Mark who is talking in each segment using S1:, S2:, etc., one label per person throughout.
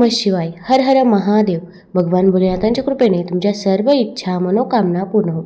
S1: नमः शिवाय हर हर महादेव. भगवान भोलेनाथांच्या कृपेने तुमच्या सर्व इच्छा मनोकामना पूर्ण हो.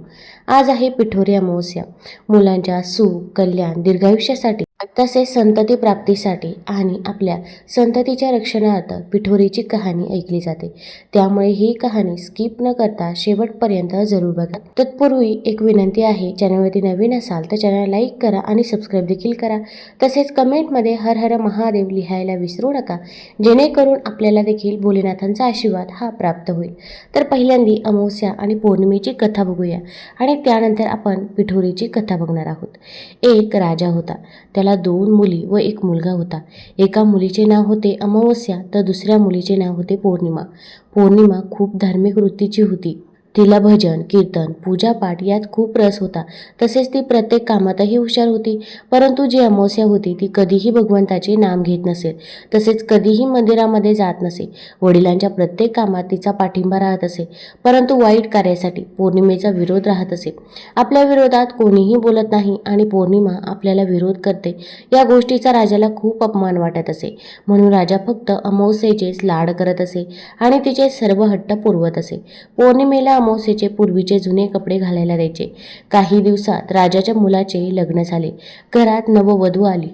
S1: आज आहे पिठोरी अमावस्या. मुलांच्या सुख कल्याण दीर्घायुष्यासाठी तसेच संतती प्राप्तीसाठी आणि आपल्या संततीच्या रक्षणार्थ पिठोरीची कहाणी ऐकली जाते. त्यामुळे ही कहाणी स्किप न करता शेवटपर्यंत जरूर बघा. तत्पूर्वी एक विनंती आहे चॅनलवरती नवीन असाल तर चॅनल लाईक करा आणि सबस्क्राईब देखील करा. तसेच कमेंटमध्ये हर हर महादेव लिहायला विसरू नका जेणेकरून आपल्याला देखील भोलेनाथांचा आशीर्वाद हा प्राप्त होईल. तर पहिल्यांदी अमावस्या आणि पौर्णिमेची कथा बघूया आणि त्यानंतर आपण पिठोरीची कथा बघणार आहोत. एक राजा होता. त्याला दोन मुली व एक मुलगा होता. एका मुलीचे नाव होते अमावस्या तर दुसऱ्या मुलीचे नाव होते पौर्णिमा. पौर्णिमा खूप धार्मिक वृत्तीची होती. तिला भजन कीर्तन पूजापाठ यात खूप रस होता. तसेच ती प्रत्येक कामातही हुशार होती. परंतु जी अमावस्या होती ती कधीही भगवंताचे नाम घेत नसेल. तसेच कधीही मंदिरामध्ये जात नसे. वडिलांच्या प्रत्येक कामात तिचा पाठिंबा राहत असे. परंतु वाईट कार्यासाठी पौर्णिमेचा विरोध राहत असे. आपल्या विरोधात कोणीही बोलत नाही आणि पौर्णिमा आपल्याला विरोध करते या गोष्टीचा राजाला खूप अपमान वाटत असे. म्हणून राजा फक्त अमावस्येचेच लाड करत असे आणि तिचे सर्व हट्ट पुरवत असे. पौर्णिमेला अमावस्येचे पूर्वीचे जुने कपडे घालायला द्यायचे. काही दिवसात राजाच्या मुलाचे लग्न झाले. घरात नववधू आली.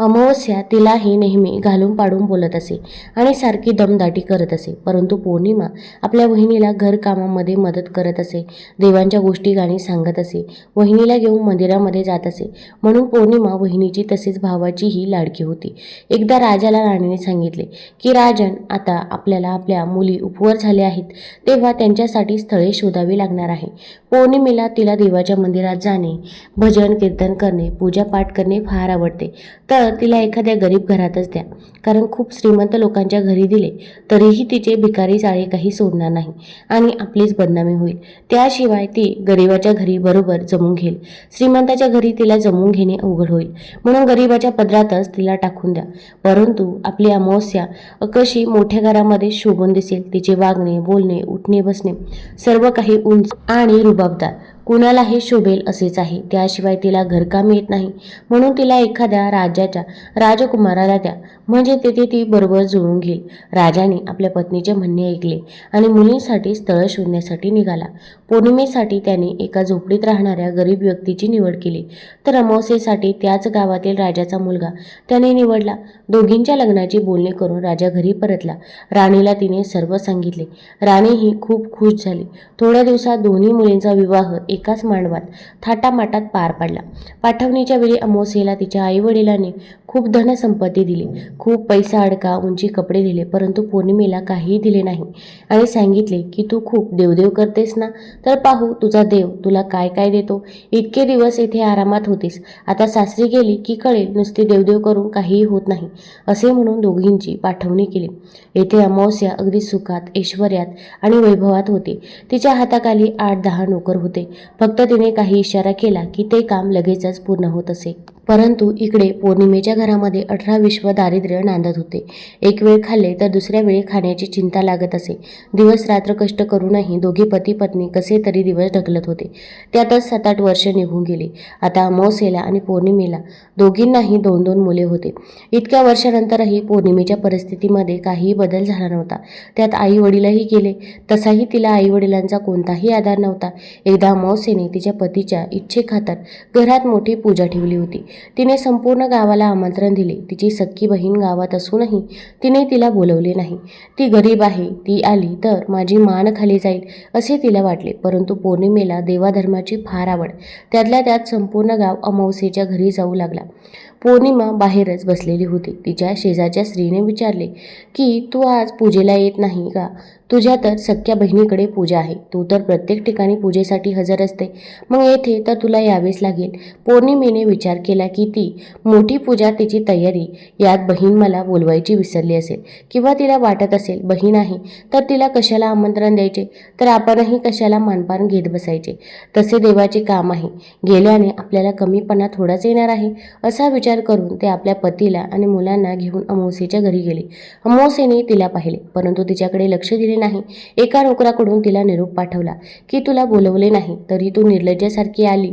S1: अमावस्या तिलाही नेहमी घालून पाडून बोलत असे आणि सारखी दमदाटी करत असे. परंतु पौर्णिमा आपल्या वहिनीला घरकामामध्ये मदत करत असे. देवांच्या गोष्टी गाणी सांगत असे. वहिनीला घेऊन मंदिरामध्ये जात असे. म्हणून पौर्णिमा वहिनीची तसेच भावाचीही लाडकी होती. एकदा राजाला राणीने सांगितले की राजन आता आपल्याला आपल्या मुली उपवर झाल्या आहेत. तेव्हा त्यांच्यासाठी स्थळे शोधावी लागणार आहे. पौर्णिमेला तिला देवाच्या मंदिरात जाणे भजन कीर्तन करणे पूजापाठ करणे फार आवडते. तर तर तिला एखाद्या गरीब घरातच द्या. कारण खूप श्रीमंत लोकांच्या घरी दिले तरीही तिचे भिकारी चाळे काही सोडणार नाही आणि आपलीच बदनामी होईल. त्याशिवाय ती गरिबाच्या घरी बरोबर जमून घेईल. श्रीमंताच्या घरी तिला जमून घेणे अवघड होईल. म्हणून गरिबाच्या पदरातच तिला टाकून द्या. परंतु आपली अमावस्या कशी मोठ्या घरामध्ये शोभून दिसेल. तिचे वागणे बोलणे उठणे बसणे सर्व काही उंच आणि रुबाबदार. कुणालाही शोभेल असेच आहे. त्याशिवाय तिला घरकाम येत नाही. म्हणून तिला एखाद्या राजाच्या राजकुमाराला द्या. म्हणजे तेथे ती बरोबर जुळून घेईल. राजाने आपल्या पत्नीचे म्हणणे ऐकले आणि मुलींसाठी स्थळ शोधण्यासाठी निघाला. पौर्णिमेसाठी त्याने एका झोपडीत राहणाऱ्या गरीब व्यक्तीची निवड केली. तर अमावस्येसाठी त्याच गावातील राजाचा मुलगा त्याने निवडला. दोघींच्या लग्नाची बोलणी करून राजा घरी परतला. राणीला तिने सर्व सांगितले. राणी ही खूप खुश झाली. थोड्या दिवसात दोन्ही मुलींचा विवाह एकाच मांडवात थाटामाटात पार पडला. पाठवणीच्या वेळी अमावस्येला तिच्या आईवडिलांनी खूप धनसंपत्ती दिली. खूप पैसा अडका उंची कपडे दिले परंतु पौर्णिमेला काहीही दिले नाही. आणि सांगितले की तू खूप देवदेव करतेस ना? तर पाहू तुझा देव तुला काय काय देतो? इतके दिवस येथे आरामात होतीस. आता सासरी गेली की कळेल नुसती देवदेव करून काहीही होत नाही. असे म्हणून दोघींची पाठवणी केली. येथे अमावस्या अगदी सुखात ऐश्वर्यात आणि वैभवात होते. तिच्या हाताखाली आठ दहा नोकर होते. फक्त तिने काही इशारा केला की ते काम लगेचच पूर्ण होत असे. परंतु इकडे पौर्णिमेच्या घरामध्ये अठरा विश्व दारिद्र्य नांदत होते. एक वेळ खाल्ले तर दुसऱ्या वेळी खाण्याची चिंता लागत असे. दिवस रात्र कष्ट करूनही दोघे पती पत्नी कसे तरी दिवस ढकलत होते. त्यातच सात आठ वर्ष निघून गेली. आता अमावस्येला आणि पौर्णिमेला दोघींनाही दोन दोन मुले होते. इतक्या वर्षानंतरही पौर्णिमेच्या परिस्थितीमध्ये काहीही बदल झाला नव्हता. त्यात आई वडीलही गेले. तसाही तिला आई वडिलांचा कोणताही आधार नव्हता. एकदा अमावस्येने तिच्या पतीच्या इच्छेखातर घरात मोठी पूजा ठेवली होती. तिने संपूर्ण गावाला आमंत्रण दिले. तिची सख्खी बहीण गावात असूनही तिने तिला बोलवले नाही. ती गरीब आहे ती आली तर माझी मान खाली जाईल असे तिला वाटले. परंतु पौर्णिमेला देवाधर्माची फार आवड. त्यातल्या त्यात संपूर्ण गाव अमावस्येच्या घरी जाऊ लागला. पौर्णिमा बाहेरच बसलेली होती. तिच्या शेजारच्या स्त्रीने विचारले की तू आज पूजेला येत नाही का? तुझ्या तर सख्या बहिणीकडे पूजा आहे. तू तर प्रत्येक ठिकाणी पूजेसाठी हजर असते. मग येथे तर तुला यावेच लागेल. पौर्णिमेने विचार केला की ती मोठी पूजा तिची तयारी यात बहीण मला बोलवायची विसरली असेल किंवा तिला वाटत असेल बहीण आहे तर तिला कशाला आमंत्रण द्यायचे? तर आपणही कशाला मानपान घेत बसायचे? तसे देवाचे काम आहे. गेल्याने आपल्याला कमीपणा थोडाच येणार आहे. असा विचार करून ते आपल्या पतीला आणि मुलांना घेऊन अमावसेच्या घरी गेले. अमावसेने तिला पाहिले. परंतु तिच्याकडे लक्ष दिले केली नाही. एका नोकराकडून तिला निरोप पाठवला की तुला बोलवले नाही तरी तू निर्लज्जासारखी आली.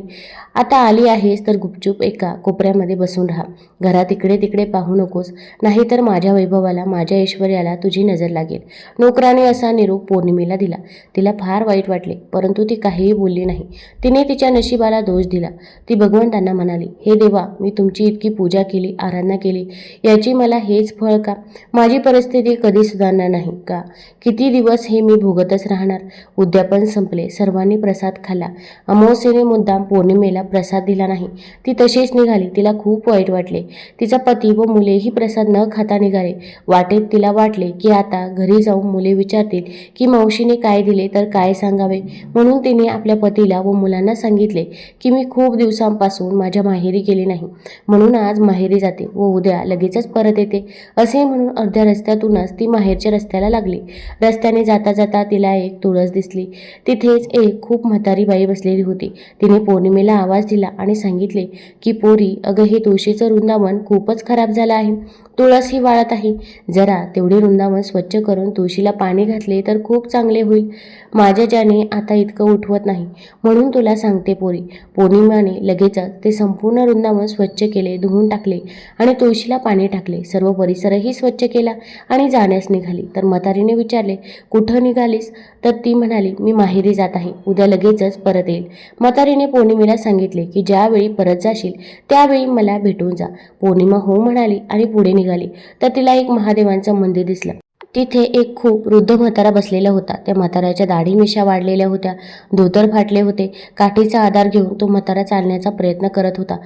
S1: आता आली आहेस तर गुपचूप एका कोपऱ्यामध्ये बसून राहा. घरात इकडे तिकडे पाहू नकोस. नाहीतर माझ्या वैभवाला माझ्या ऐश्वर्याला तुझी नजर लागेल. नोकराने असा निरोप पौर्णिमेला दिला. तिला फार वाईट वाटले परंतु ती काहीही बोलली नाही. तिने तिच्या नशिबाला दोष दिला. ती भगवंतांना म्हणाली हे देवा मी तुमची इतकी पूजा केली आराधना केली याची मला हेच फळ का? माझी परिस्थिती कधी सुधारणार नाही का? किती दिवस हे मी भोगतच राहणार. उद्यापन संपले. सर्वांनी प्रसाद खाल्ला. अमावस्येने मुद्दाम पौर्णिमेला प्रसाद दिला नाही. ती तशीच निघाली. तिला खूप वाईट वाटले. तिचा पती व मुलेही प्रसाद न खाता निघाले. वाटेत तिला वाटले की आता घरी जाऊन मुले विचारतील की मावशीने काय दिले तर काय सांगावे? म्हणून तिने आपल्या पतीला व मुलांना सांगितले की मी खूप दिवसांपासून माझ्या माहेरी गेली नाही. म्हणून आज माहेरी जाते व उद्या लगेचच परत येते. असे म्हणून अर्ध्या रस्त्यातूनच ती माहेरच्या रस्त्याला लागली. रस्त्या रस्त्याने जाता जाता तिला एक तुळस दिसली. तिथेच एक खूप म्हातारी बाई बसलेली होती. तिने पौर्णिमेला आवाज दिला आणि सांगितले की पोरी अगं हे तुळशीचं वृंदावन खूपच खराब झालं आहे. तुळस ही वाळत आहे. जरा तेवढे वृंदावन स्वच्छ करून तुळशीला पाणी घातले तर खूप चांगले होईल. माझ्या ज्याने आता इतकं उठवत नाही. म्हणून तुला सांगते पोरी. पौर्णिमाने लगेचच ते संपूर्ण वृंदावन स्वच्छ केले धुवून टाकले आणि तुळशीला पाणी टाकले. सर्व परिसरही स्वच्छ केला आणि जाण्यास निघाली. तर म्हातारीने विचारले कुठं निघालीस? तर ती म्हणाली मी माहेरी जात आहे. उद्या लगेचच परत येईल. म्हातारीने पौर्णिमेला सांगितले की ज्यावेळी परत जाशील त्यावेळी मला भेटून जा. पौर्णिमा हो म्हणाली आणि पुढे निघाली. तर तिला एक महादेवांचं मंदिर दिसलं. तिथे एक खूप वृद्ध म्हातारा बसलेला होता. त्या म्हाताऱ्याच्या दाढी मिशा वाढलेल्या होत्या धोतर फाटले होते. काठीचा आधार घेऊन तो म्हातारा चालण्याचा प्रयत्न करत होता.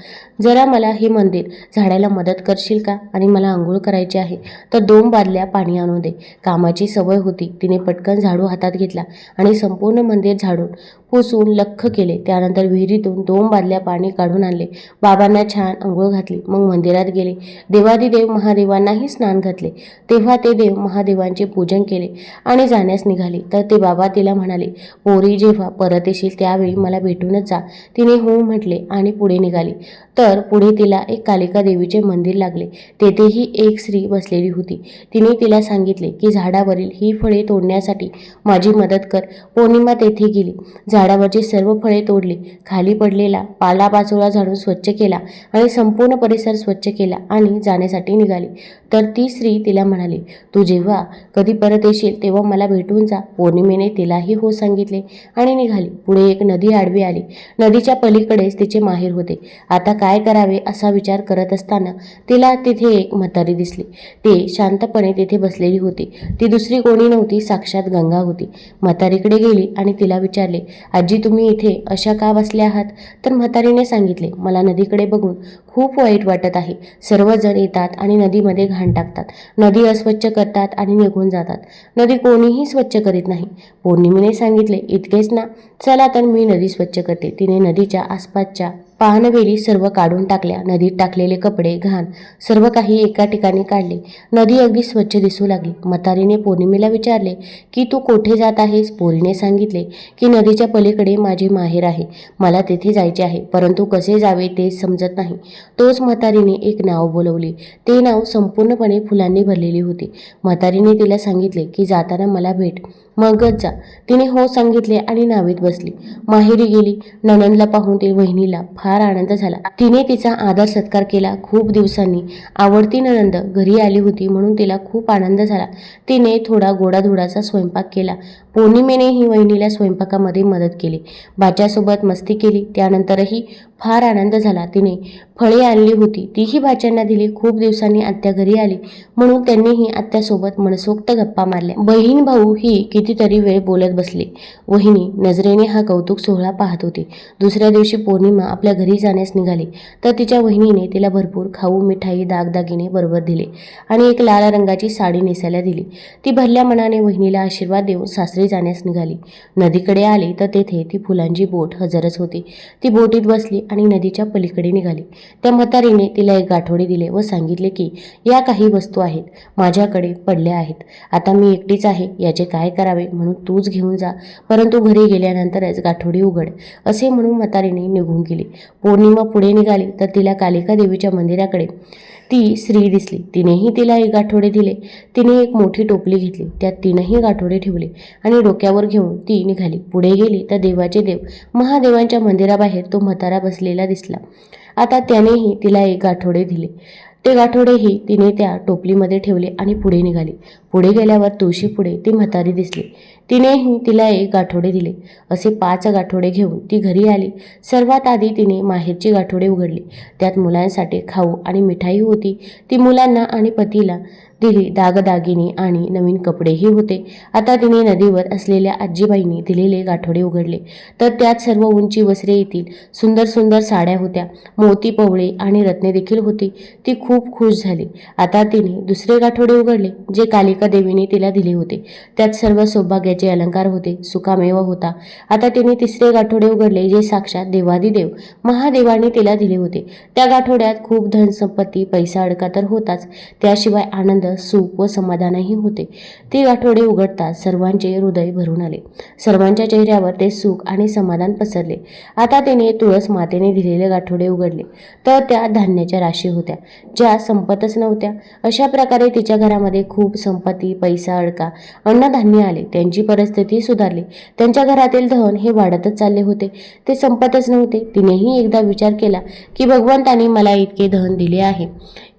S1: जरा मला हे मंदिर झाडायला मदत करशील का? आणि मला आंघोळ करायची आहे तर दोन बादल्या पाणी आणू दे. कामाची सवय होती. तिने पटकन झाडू हातात घेतला आणि संपूर्ण मंदिर झाडून पुसून लख्ख केले. त्यानंतर विहिरीतून दोन बादल्या पाणी काढून आणले. बाबांना छान आंघोळ घातली. मग मंदिरात गेले. देवादिदेव महादेवांनाही स्नान घातले. तेव्हा ते देव महादेवांचे पूजन केले आणि जाण्यास निघाले. तर ते बाबा तिला म्हणाले पोरी जेव्हा परत येशील त्यावेळी मला भेटूनच जा तिने हो म्हटले आणि पुढे निघाली. तर पुढे तिला एक कालिका देवीचे मंदिर लागले. तेथेही एक स्त्री बसलेली होती. तिने तिला सांगितले की झाडावरील ही फळे तोडण्यासाठी माझी मदत कर. पौर्णिमा तेथे गेली. झाडावरची सर्व फळे तोडली. खाली पडलेला पालापाचोळा झाडून स्वच्छ केला आणि संपूर्ण परिसर स्वच्छ केला आणि जाण्यासाठी निघाली. तर ती स्त्री तिला म्हणाली तू जेव्हा कधी परत येशील तेव्हा मला भेटून जा. पौर्णिमेने तिलाही हो सांगितले. आणि निघाली. पुढे एक नदी आडवी आली. नदीच्या पलीकडेच तिचे माहेर होते. आता काय करावे असा विचार करत असताना तिला तिथे एक म्हातारी दिसली. ते शांतपणे तिथे बसलेली होती. ती दुसरी कोणी नव्हती साक्षात गंगा होती. म्हातारीकडे गेली आणि तिला विचारले आजी तुम्ही इथे अशा का बसल्या आहात? तर म्हातारीने सांगितले मला नदीकडे बघून खूप वाईट वाटत आहे. सर्वजण येतात आणि नदीमध्ये घाण टाकतात. नदी अस्वच्छ करतात आणि निघून जातात. नदी कोणीही स्वच्छ करीत नाही. पौर्णिमेने सांगितले इतकेच ना. चला तर मी नदी स्वच्छ करते. तिने नदीच्या आसपासच्या पानवेली सर्व काढून टाकल्या. नदीत टाकलेले कपडे घाण सर्व काही एका ठिकाणी काढले. नदी अगदी स्वच्छ दिसू लागली. म्हातारीने पौर्णिमेला विचारले की तू कोठे जात आहेस? पोरीने सांगितले की नदीच्या पलीकडे माझी माहेर आहे. मला तेथे जायचे आहे. परंतु कसे जावे ते समजत नाही. तोच म्हातारीने एक नाव बोलवले. ते नाव संपूर्णपणे फुलांनी भरलेली होती. म्हातारीने तिला सांगितले की जाताना मला भेट. मगच जा. तिने हो सांगितले आणि नावेत बसली. माहेरी गेली. ननंदला पाहून ते वहिनीला फार फार आनंद झाला. तिने तिचा आदर सत्कार केला. खूप दिवसांनी आवडती ननंद घरी आली होती म्हणून तिला खूप आनंद झाला. तिने थोडा गोडाधोडाचा स्वयंपाक केला. पौर्णिमेनेही वहिनीला स्वयंपाकामध्ये मदत केली. बाच्यासोबत मस्ती केली. त्यानंतरही फार आनंद झाला. तिने फळे आणली होती. तीही बाच्यांना दिली. खूप दिवसांनी आत्या घरी आली. म्हणून त्यांनीही आत्यासोबत मनसोक्त गप्पा मारल्या. बहीण भाऊ ही कितीतरी वेळ बोलत बसले. वहिनी नजरेने हा कौतुक सोहळा पाहत होती. दुसऱ्या दिवशी पौर्णिमा आपल्या घरी जाण्यास निघाली. तर तिच्या वहिनीने तिला भरपूर खाऊ मिठाई दागदागिने बरोबर दिले आणि एक लाल रंगाची साडी नेसायला दिली. ती भरल्या मनाने वहिनीला आशीर्वाद देऊन सासरी जाण्यास निघाली. नदीकडे आली तर तेथे ती फुलांची बोट हजरच होती. ती बोटीत बसली आणि नदीच्या पलीकडे निघाली. त्या म्हातारीने तिला एक गाठोडे दिले व सांगितले की या काही वस्तू आहेत. माझ्याकडे पडल्या आहेत. आता मी एकटीच आहे. याचे काय करावे? म्हणून तूच घेऊन जा. परंतु घरी गेल्यानंतरच गाठोडी उघड. असे म्हणून म्हातारीने निघून गेली. पौर्णिमा पुढे निघाली तर तिला कालिका देवीच्या मंदिराकडे ती स्त्री दिसली. तिनेही तिला एक गाठोडे दिले. तिने एक मोठी टोपली घेतली. त्यात तिनंही गाठोडे ठेवले आणि डोक्यावर घेऊन ती निघाली. पुढे गेली तर देवाचे देव. महादेवांच्या मंदिराबाहेर तो म्हातारा बसलेला दिसला. आता त्यानेही तिला एक गाठोडे दिले. ते गाठोडेही तिने त्या टोपलीमध्ये ठेवले आणि पुढे निघाली. पुढे गेल्यावर तुळशी पुढे ती म्हातारी दिसली. तिनेही तिला एक गाठोडे दिले. असे पाच गाठोडे घेऊन ती घरी आली. सर्वात आधी तिने माहेरची गाठोडे उघडली. त्यात मुलांसाठी खाऊ आणि मिठाई होती. ती मुलांना आणि पतीला दिली. दागदागिने आणि नवीन कपडेही होते. आता तिने नदीवर असलेल्या आजीबाईंनी दिलेले गाठोडे उघडले. तर त्यात सर्व उंची वसरे येतील. सुंदर सुंदर साड्या होत्या. मोती पवळे आणि रत्ने देखील होती. ती खूप खुश झाली. आता तिने दुसरे गाठोडे उघडले जे कालिका देवीने तिला दिले होते. त्यात सर्व सौभाग्याचे अलंकार होते सुकामेवा होता. आता तिने तिसरे गाठोडे उघडले जे साक्षात देवादिदेव महादेवाने तिला दिले होते. त्या गाठोड्यात खूप धनसंपत्ती पैसा अडका तर होताच. त्याशिवाय आनंद सुख व समाधानही होते. ते गाठोडे उघडताच सर्वांचे हृदय भरून आले. सर्वांच्या चेहऱ्यावर ते सुख आणि समाधान पसरले. आता तिने तुळस मातेने दिलेले गाठोडे उघडले. तर त्या धान्याच्या राशी होत्या. ज्या संपतच नव्हत्या अशा प्रकारे तिच्या घरामध्ये खूप संपत्ती पैसा अडका अन्नधान्य आले. त्यांची परिस्थिती सुधारली. त्यांच्या घरातील धन हे वाढतच चालले होते. ते संपतच नव्हते. तिनेही एकदा विचार केला की भगवंताने मला इतके धन दिले आहे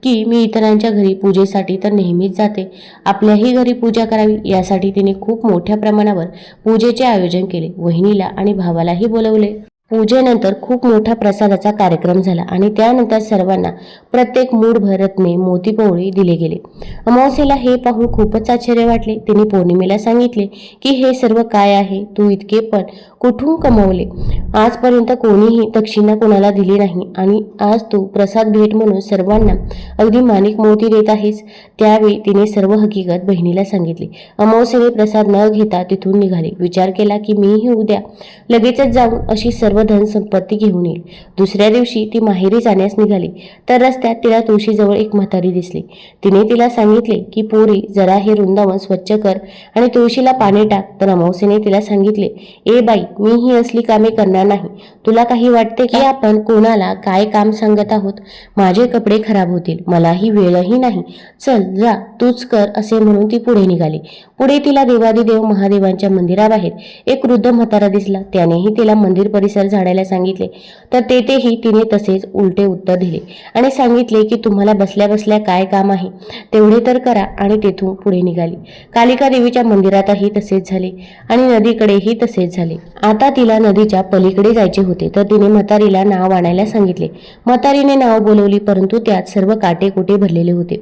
S1: की मी इतरांच्या घरी पूजेसाठी तर नेहमीच जाते. आपल्याही घरी पूजा करावी यासाठी तिने खूप मोठ्या प्रमाणावर पूजेचे आयोजन केले. वहिनीला आणि भावालाही बोलवले. पूजेनंतर खूप मोठा प्रसादाचा कार्यक्रम झाला आणि त्यानंतर सर्वांना प्रत्येक मूठभर रत्ने मोती पोवळी दिले गेले. अमावस्येला हे पाहून खूपच आश्चर्य वाटले. तिने पौर्णिमेला सांगितले की हे सर्व काय आहे? तू इतके पण कुठून कमवले? आजपर्यंत कोणीही दक्षिणा कोणाला दिली नाही आणि आज तू प्रसाद भेट म्हणून सर्वांना अगदी माणिक मोती देत आहेस. त्यावेळी तिने सर्व हकीकत बहिणीला सांगितली. अमावस्येने प्रसाद न घेता तिथून निघाले. विचार केला की मीही उद्या लगेचच जाऊन अशी सर्व धन संपत्ती घेऊन येईल. दुसऱ्या दिवशी ती माहेरी जाण्यास निघाली. तर रस्त्यात तिला तुळशीजवळ एक म्हातारी दिसली. तिने तिला सांगितले की पोरी जरा हे वृंदावन स्वच्छ कर आणि तुळशीला पाणी टाक. तर अमावसेने तिला सांगितले ए बाई मी ही असली कामे करणार नाही. तुला काही वाटते की आपण कोणाला काय काम सांगत आहोत? माझे कपडे खराब होतील. मलाही वेळही नाही. चल जा तूच कर असे म्हणून ती पुढे निघाली. पुढे तिला देवादिदेव महादेवांच्या मंदिराबाहेर एक वृद्ध म्हातारा दिसला. त्यानेही तिला मंदिर परिसर झाडायला सांगितले. तर तेथेही तिने तसेच उलटे उत्तर दिले. आणि सांगितले की तुम्हाला बसल्या बसल्या काय काम आहे? तेवढे तर करा आणि तेथून पुढे निघाली. कालिका देवीच्या मंदिरातही तसेच झाले आणि नदीकडेही तसेच झाले. आता तिला नदीच्या पलीकडे जायचे होते तर तिने म्हातारीला नाव आणायला सांगितले. म्हातारीने नाव बोलवली परंतु त्यात सर्व काटे कुटे भरलेले होते.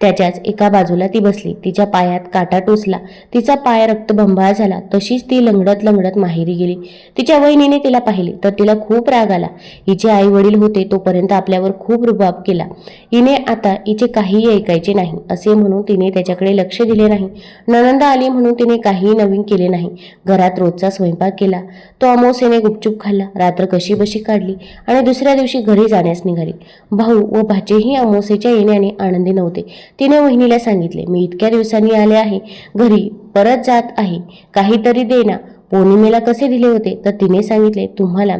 S1: त्याच्याच एका बाजूला ती बसली. तिच्या पायात काटा टोचला. तिचा पाय रक्तबंबाळ झाला. तशीच ती लंगडत लंगडत माहेरी गेली. तिच्या वहिनीने तिला पाहिले तर तिला खूप राग आला. हिचे आई वडील होते तोपर्यंत आपल्यावर खूप रुबाब केला. हिने आता हिचे काहीही ऐकायचे नाही असे म्हणून तिने त्याच्याकडे लक्ष दिले नाही. ननंद आली म्हणून तिने काहीही नवीन केले नाही. घरात रोजचा स्वयंपाक केला तो अमावस्येने गुपचूप खाल्ला. रात्र कशी बशी काढली आणि दुसऱ्या दिवशी घरी जाण्यास निघाली. भाऊ व भाचेही अमावस्येच्या येण्याने आनंदी नव्हते. तिने वहिनीला सांगितले मी इतक्या दिवसांनी आले आहे. घरी परत जात आहे. काहीतरी देना. पौर्णिमेला कसे दिले होते? तर तिने सांगितले तुम्हाला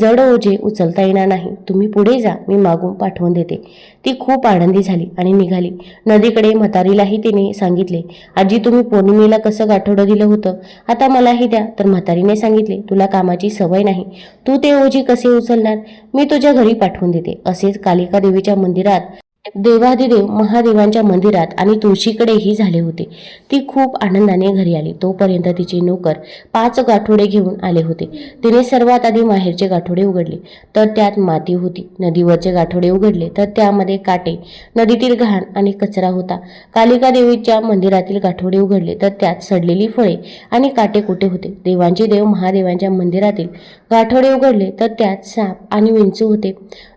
S1: जड ओझे उचलता येणार नाही. तुम्ही पुढे जा मी मागून पाठवून देते. ती खूप आनंदी झाली आणि निघाली. नदीकडे म्हातारीलाही तिने सांगितले आजी तुम्ही पौर्णिमेला कसं गाठोडं दिलं होतं? आता मलाही द्या. तर म्हातारीने सांगितले तुला कामाची सवय नाही. तू ते ओझे कसे उचलणार? मी तुझ्या घरी पाठवून देते. असेच कालिका देवीच्या मंदिरात देवादिदेव महादेवांच्या मंदिरात आणि तुळशीकडेही झाले होते. ती खूप आनंदाने घरी आली. तोपर्यंत तिचे नोकर पाच गाठोडे घेऊन आले होते. तिने सर्वात आधी माहेरचे गाठोडे उघडले. तर त्यात माती होती. नदीवरचे गाठोडे उघडले. तर त्यामध्ये काटे नदीतील घाण आणि कचरा होता. कालिका देवीच्या मंदिरातील गाठोडे उघडले. तर त्यात सडलेली फळे आणि काटे कुठे होते? देवांचे देव महादेवांच्या मंदिरातील गाठोडे उघडले. तर त्यात साप आणि विंचू होते.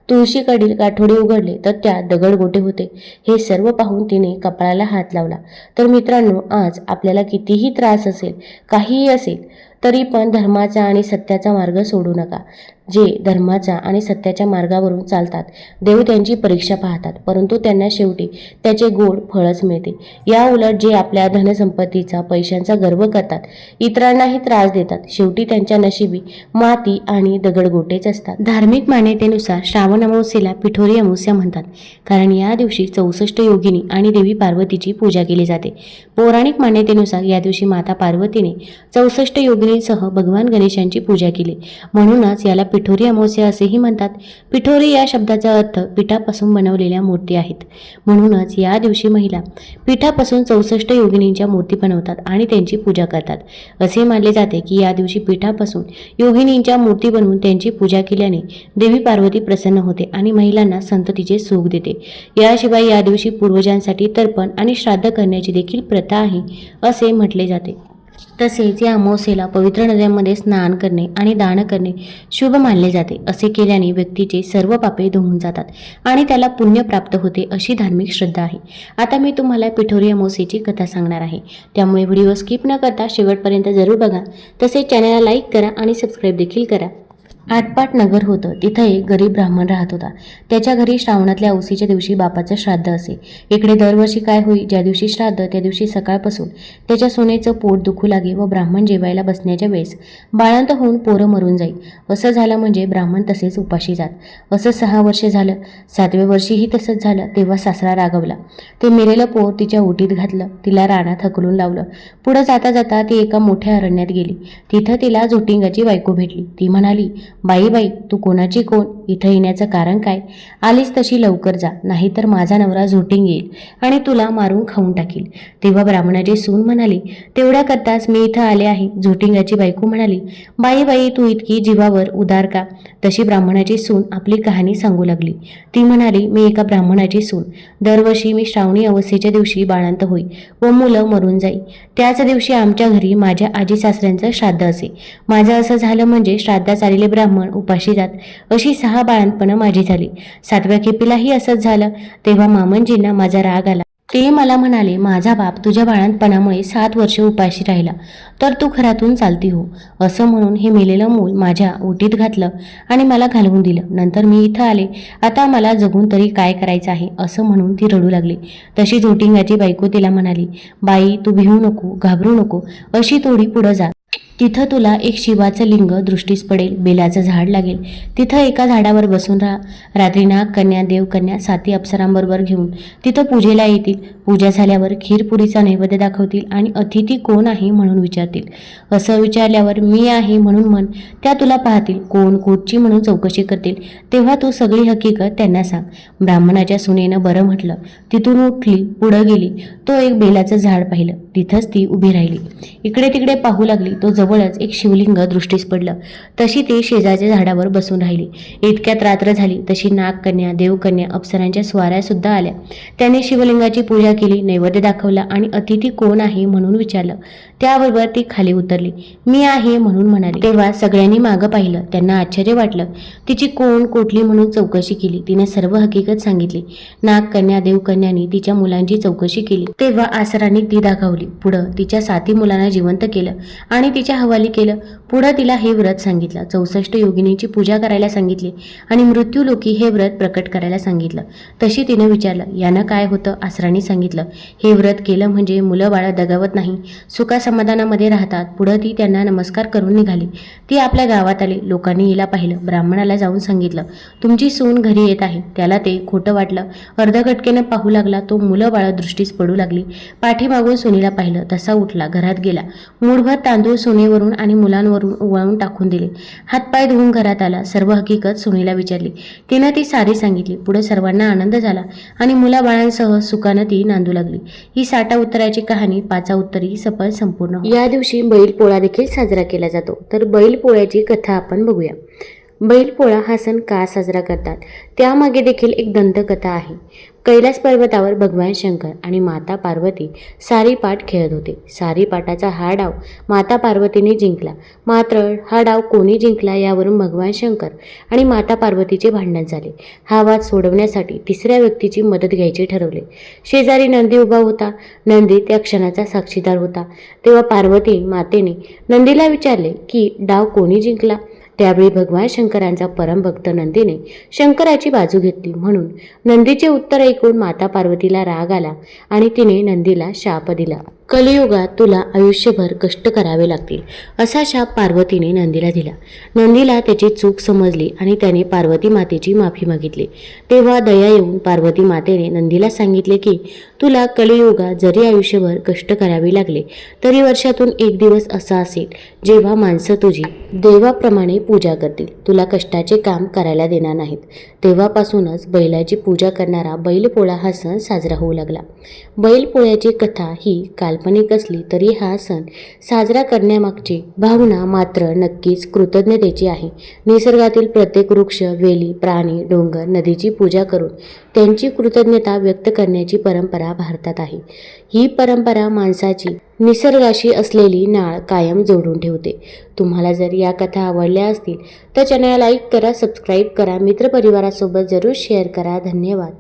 S1: तुळशीकडील गाठोडे उघडले तर त्यात दगडगोटे होते. हे सर्व पाहून तिने कपाळाला हात लावला. तर मित्रांनो आज आपल्याला कितीही त्रास असेल काहीही असेल तरी पण धर्माचा आणि सत्याचा मार्ग सोडू नका. जे धर्माचा आणि सत्याच्या मार्गावरून चालतात. देव त्यांची परीक्षा पाहतात परंतु त्यांना शेवटी त्याचे गोड फळच मिळते. या उलट जे आपल्या धनसंपत्तीचा पैशांचा गर्व करतात इतरांनाही त्रास देतात. शेवटी त्यांच्या नशिबी माती आणि दगडगोटेच असतात. धार्मिक मान्यतेनुसार श्रावण अमावस्येला पिठोरी अमावस्या म्हणतात कारण या दिवशी चौसष्ट योगिनी आणि देवी पार्वतीची पूजा केली जाते. पौराणिक मान्यतेनुसार या दिवशी माता पार्वतीने चौसष्ट योगिनींसह भगवान गणेशांची पूजा केली. म्हणूनच याला पिठोरी अमावस्या असेही म्हणतात. पिठोरी या शब्दाचा अर्थ पिठापासून बनवलेल्या मूर्ती आहेत. म्हणूनच या दिवशी महिला पिठापासून चौसष्ट योगिनींच्या मूर्ती बनवतात आणि त्यांची पूजा करतात. असे मानले जाते की या दिवशी पिठापासून योगिनींच्या मूर्ती बनवून त्यांची पूजा केल्याने देवी पार्वती प्रसन्न होते आणि महिलांना संततीचे सुख देते. याशिवाय या दिवशी पूर्वजांसाठी तर्पण आणि श्राद्ध करण्याची देखील प्रथा आहे असे म्हटले जाते. तसेच या अमावस्येला पवित्र नद्यांमध्ये स्नान करणे आणि दान करणे शुभ मानले जाते. असे केल्याने व्यक्तीचे सर्व पापे धुवून जातात आणि त्याला पुण्य प्राप्त होते अशी धार्मिक श्रद्धा आहे. आता मी तुम्हाला पिठोरी अमावस्येची कथा सांगणार आहे. त्यामुळे व्हिडिओ स्किप न करता शेवटपर्यंत जरूर बघा. तसेच चॅनलला लाईक करा आणि सबस्क्राईब देखील करा. आटपाट नगर होतं. तिथं एक गरीब ब्राह्मण राहत होता. त्याच्या घरी श्रावणातल्या औसीच्या दिवशी बापाचं श्राद्ध असे. इकडे दरवर्षी काय होई ज्या दिवशी श्राद्ध त्या दिवशी सकाळपासून त्याच्या सोनेचं पोट दुखू लागे व ब्राह्मण जेवायला बसण्याच्या वेळेस बाळांत होऊन पोरं मरून जाई. असं झालं म्हणजे ब्राह्मण तसेच उपाशी जात. असं सहा वर्षे झालं. सातव्या वर्षीही तसंच झालं. तेव्हा सासरा रागवला. ते मेलेलं पोर तिच्या ओटीत घातलं. तिला रानात हकलून लावलं. पुढं जाता जाता ती एका मोठ्या अरण्यात गेली. तिथं तिला झोटिंगाची बायको भेटली. ती म्हणाली बाई बाई तू कोणाची कोण? इथं येण्याचं कारण काय? आलीस तशी लवकर जा नाहीतर माझा नवरा झोटिंग येईल आणि तुला मारून खाऊन टाकील. तेव्हा ब्राह्मणाची सून म्हणाली तेवढ्या करताच मी इथं आले आहे. झोटिंगाची बायको म्हणाली बाई बाई तू इतकी जीवावर उदार का? तशी ब्राह्मणाची सून आपली कहाणी सांगू लागली. ती म्हणाली मी एका ब्राह्मणाची सून. दरवर्षी मी श्रावणी अवस्थेच्या दिवशी बाळांत होई व मुलं मरून जाई. त्याच दिवशी आमच्या घरी माझ्या आजी सासऱ्यांचं श्राद्ध असे. माझं असं झालं म्हणजे श्राद्धात आलेले ब्राह्मण उपाशी जात. अशी सहा बाळंतपणं माझी झाली. सातव्या खेपीलाही असंच झालं. तेव्हा मामनजींना माझा राग आला. ते मला म्हणाले माझा बाप तुझ्या बाळंतपणामुळे सात वर्ष उपाशी राहिला. तर तू घरातून चालती हो. असं म्हणून हे मेलेलं मूल माझ्या ओटीत घातलं आणि मला घालवून दिलं. नंतर मी इथं आले. आता मला जगून तरी काय करायचं आहे असं म्हणून ती रडू लागली. तशीच ओटिंगाची बायको तिला म्हणाली बाई तू भिवू नको घाबरू नको. अशी थोडी पुढं जा. तिथं तुला एक शिवाचं लिंग दृष्टीस पडेल बेलाचं झाड लागेल. तिथं एका झाडावर बसून राहा. रात्री नाग कन्या देवकन्या साती अप्सरांबरोबर घेऊन. तिथं पूजेला येतील. पूजा झाल्यावर खीरपुरीचा नैवेद्य दाखवतील आणि अतिथी कोण आहे म्हणून विचारतील. असं विचारल्यावर मी आहे म्हणून म्हण. त्या तुला पाहतील. कोण कोटची म्हणून चौकशी करतील. तेव्हा तू सगळी हकीकत त्यांना सांग. ब्राह्मणाच्या सुनेनं बरं म्हटलं. तिथून उठली पुढं गेली. तो एक बेलाचं झाड पाहिलं. तिथंच ती उभी राहिली. इकडे तिकडे पाहू लागली. तो जवळच एक शिवलिंग दृष्टीस पडलं. तशी ती शेजारच्या झाडावर बसून राहिली. इतक्यात रात्र झाली तशी नागकन्या देवकन्या अप्सरांच्या स्वाऱ्या सुद्धा आल्या. त्याने शिवलिंगाची पूजा केली नैवेद्य दाखवला आणि अतिथी कोण आहे म्हणून विचारलं. त्याबरोबर ती खाली उतरली. मी आहे म्हणून म्हणाली. तेव्हा सगळ्यांनी मागं पाहिलं. त्यांना आश्चर्य वाटलं. तिची कोण कोठली म्हणून चौकशी केली? तिने सर्व हकीकत सांगितली. नागकन्या देवकन्यानी तिच्या मुलांची चौकशी केली. तेव्हा आसरांनी ती दाखवली. पुढं तिच्या साती मुलांना जिवंत केलं आणि तिच्या हवाली केलं. पुढं तिला हे व्रत सांगितलं. चौसष्ट योगिनीची पूजा करायला सांगितली आणि मृत्यूलोकी हे व्रत प्रकट करायला सांगितलं. तशी तिनं विचारलं यानं काय होतं? आसरांनी सांगितलं हे व्रत केलं म्हणजे मुलं बाळं दगावत नाही. सुखासमाधानामध्ये राहतात. पुढं ती त्यांना नमस्कार करून निघाली. ती आपल्या गावात आली. लोकांनी हिला पाहिलं. ब्राह्मणाला जाऊन सांगितलं तुमची सून घरी येत आहे. त्याला ते खोटं वाटलं. अर्धघटकेनं पाहू लागला तो मुलं बाळं दृष्टीस पडू लागली. पाठीमागून सुनीला पाहिलं. तसा उठला घरात गेला. मूळभर तांदूळ सुनेवरून आणि मुलांवरून उवळून टाकून दिले. हातपाय धुवून घरात आला. सर्व हकीकत सुनीला विचारली. तिनं ती सारी सांगितली. पुढे सर्वांना आनंद झाला आणि मुलाबाळांसह सुखानं ती नांदू लागली. ही साठा उत्तराची कहाणी पाचा उत्तरी सफल संपूर्ण या दिवशी बैल पोळा देखील साजरा केला जातो. तर बैल पोळ्याची कथा आपण बघूया. बैलपोळा हा सण का साजरा करतात? त्यामागे देखील एक दंतकथा आहे. कैलास पर्वतावर भगवान शंकर आणि माता पार्वती सारीपाट खेळत होते. सारीपाटाचा हा डाव माता पार्वतीने जिंकला. मात्र हा डाव कोणी जिंकला यावरून भगवान शंकर आणि माता पार्वतीचे भांडण झाले. हा वाद सोडवण्यासाठी तिसऱ्या व्यक्तीची मदत घ्यायचे ठरवले. शेजारी नंदी उभा होता. नंदी त्या क्षणाचा साक्षीदार होता. तेव्हा पार्वती मातेने नंदीला विचारले की डाव कोणी जिंकला? त्यावेळी भगवान शंकरांचा परमभक्त नंदीने शंकराची बाजू घेतली म्हणून नंदीचे उत्तर ऐकून माता पार्वतीला राग आला आणि तिने नंदीला शाप दिला. कलियुगात तुला आयुष्यभर कष्ट करावे लागतील असा शाप पार्वतीने नंदीला दिला. नंदीला त्याची चूक समजली आणि त्याने पार्वती मातेची माफी मागितली. तेव्हा दया येऊन पार्वती मातेने नंदीला सांगितले की तुला कलियुगात जरी आयुष्यभर कष्ट करावे लागले तरी वर्षातून एक दिवस असा असेल जेव्हा माणसं तुझी देवाप्रमाणे पूजा करतील. तुला कष्टाचे काम करायला देणार नाहीत. तेव्हापासूनच बैलाची पूजा करणारा बैलपोळा हा सण साजरा होऊ लागला. बैलपोळ्याची कथा ही काल्पनिक असली तरी हा सण साजरा करण्यामागची भावना मात्र नक्कीच कृतज्ञतेची आहे. निसर्गातील प्रत्येक वृक्ष वेली प्राणी डोंगर नदीची पूजा करून त्यांची कृतज्ञता व्यक्त करण्याची परंपरा भारतात आहे. ही परंपरा माणसाची निसर्गाशी असलेली नाळ कायम जोडून ठेवते. तुम्हाला जर या कथा आवडल्या असतील तर चॅनल लाईक करा सबस्क्राईब करा मित्रपरिवारासोबत जरूर शेअर करा. धन्यवाद.